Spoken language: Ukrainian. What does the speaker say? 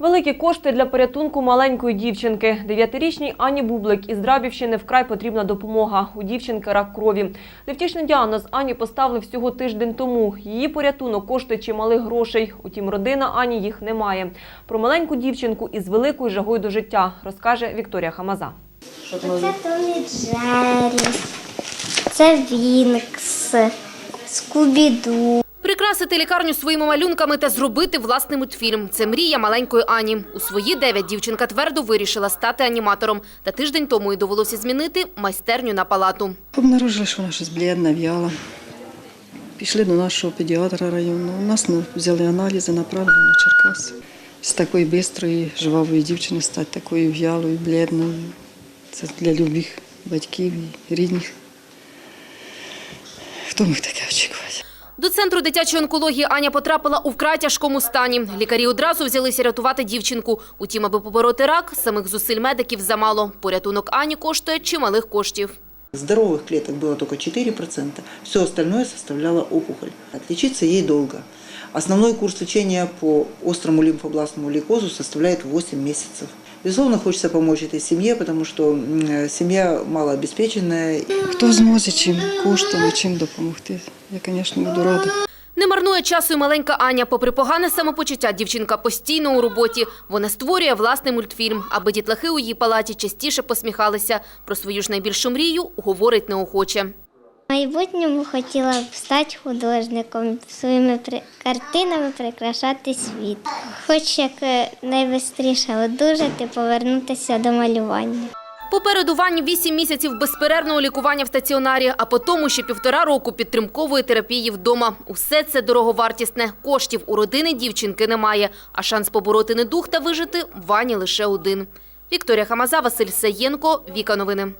Великі кошти для порятунку маленької дівчинки. Дев'ятирічній Ані Бублик із Драбівщини вкрай потрібна допомога. У дівчинки рак крові. Невтішний діагноз Ані поставили всього тиждень тому. Її порятунок коштує чималих грошей. Утім, родина Ані їх не має. Про маленьку дівчинку із великою жагою до життя розкаже Вікторія Хамаза. Це Томі Джері, це Вінкс, Скубіду. Прикрасити лікарню своїми малюнками та зробити власний мультфільм – це мрія маленької Ані. У свої дев'ять дівчинка твердо вирішила стати аніматором. Та тиждень тому й довелося змінити майстерню на палату. Обнаружили, що вона щось блідна, в'яла. Пішли до нашого педіатра районного. У нас ну, взяли аналізи, направили на Черкас. З такої бистрої, жвавої дівчини стати такою в'ялою, блідною. Це для любих батьків і рідних. Хто міг таке очікувати? До центру дитячої онкології Аня потрапила у вкрай тяжкому стані. Лікарі одразу взялися рятувати дівчинку. Утім, аби побороти рак, самих зусиль медиків замало. Порятунок Ані коштує чималих коштів. Здоровых клеток было только 4%, все остальное составляла опухоль. Отлечиться ей долго. Основной курс лечения по острому лимфобластному лейкозу составляет 8 месяцев. Безусловно, хочется помочь этой семье, потому что м, семья малообеспеченная. Хто зможе чим коштами, чим допомогти? Я, звісно, буду рада. Не марнує часу й маленька Аня. Попри погане самопочуття, дівчинка постійно у роботі. Вона створює власний мультфільм, аби дітлахи у її палаті частіше посміхалися. Про свою ж найбільшу мрію говорить неохоче. Майбутньому хотіла б стати художником, своїми картинами прикрашати світ. Хоч як е, найбистріше одужати, повернутися до малювання. Попереду Вані 8 місяців безперервного лікування в стаціонарі, а потім ще півтора року підтримкової терапії вдома. Усе це дороговартісне. Коштів у родини дівчинки немає, а шанс побороти недух та вижити Вані лише один. Вікторія Хамаза, Василь Саєнко, Віка Новини.